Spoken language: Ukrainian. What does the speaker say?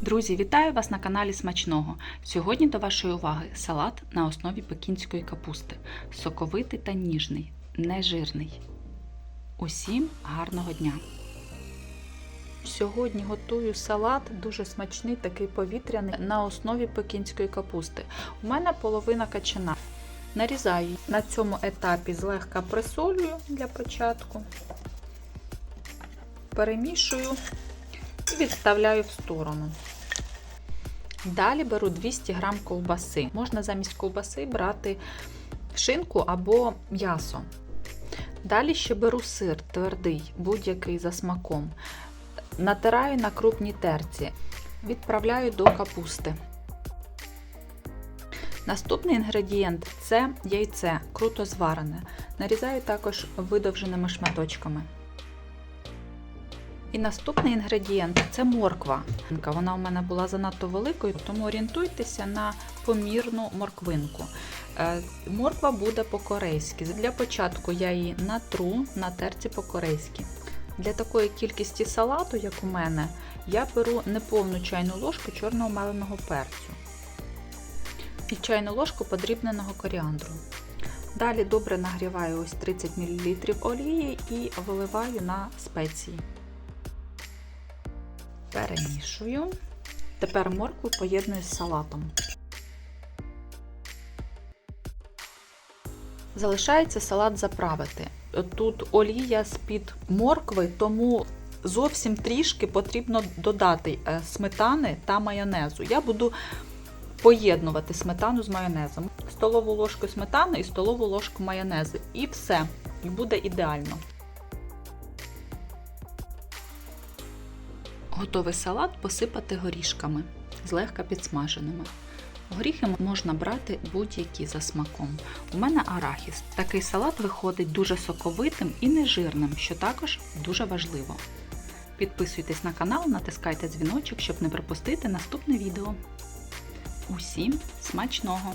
Друзі, вітаю вас на каналі Смачного. Сьогодні до вашої уваги салат на основі пекінської капусти. Соковитий та ніжний, нежирний. Усім гарного дня! Сьогодні готую салат дуже смачний, такий повітряний на основі пекінської капусти. У мене половина качана. Нарізаю на цьому етапі злегка присолюю для початку, перемішую відставляю в сторону. Далі беру 200 г ковбаси. Можна замість ковбаси брати шинку або м'ясо. Далі ще беру сир твердий, будь-який за смаком. Натираю на крупній терці, відправляю до капусти. Наступний інгредієнт це яйце, круто зварене. Нарізаю також видовженими шматочками. І наступний інгредієнт це морква. Вона у мене була занадто великою, тому орієнтуйтеся на помірну морквинку. Е, Морква буде по-корейськи. Для початку я її натру на терці по-корейськи. Для такої кількості салату, як у мене, я беру неповну чайну ложку чорного меленого перцю і чайну ложку подрібненого коріандру. Далі добре нагріваю ось 30 мл олії і виливаю на спеції. Перемішую. Тепер моркву поєдную з салатом. Залишається салат заправити. Тут олія з-під моркви, тому зовсім трішки потрібно додати сметани та майонезу. Я буду поєднувати сметану з майонезом. Столову ложку сметани і столову ложку майонезу. І все. І буде ідеально. Готовий салат посипати горішками, злегка підсмаженими. Горіхи можна брати будь-які за смаком. У мене арахіс. Такий салат виходить дуже соковитим і нежирним, що також дуже важливо. Підписуйтесь на канал, натискайте дзвіночок, щоб не пропустити наступне відео. Усім смачного!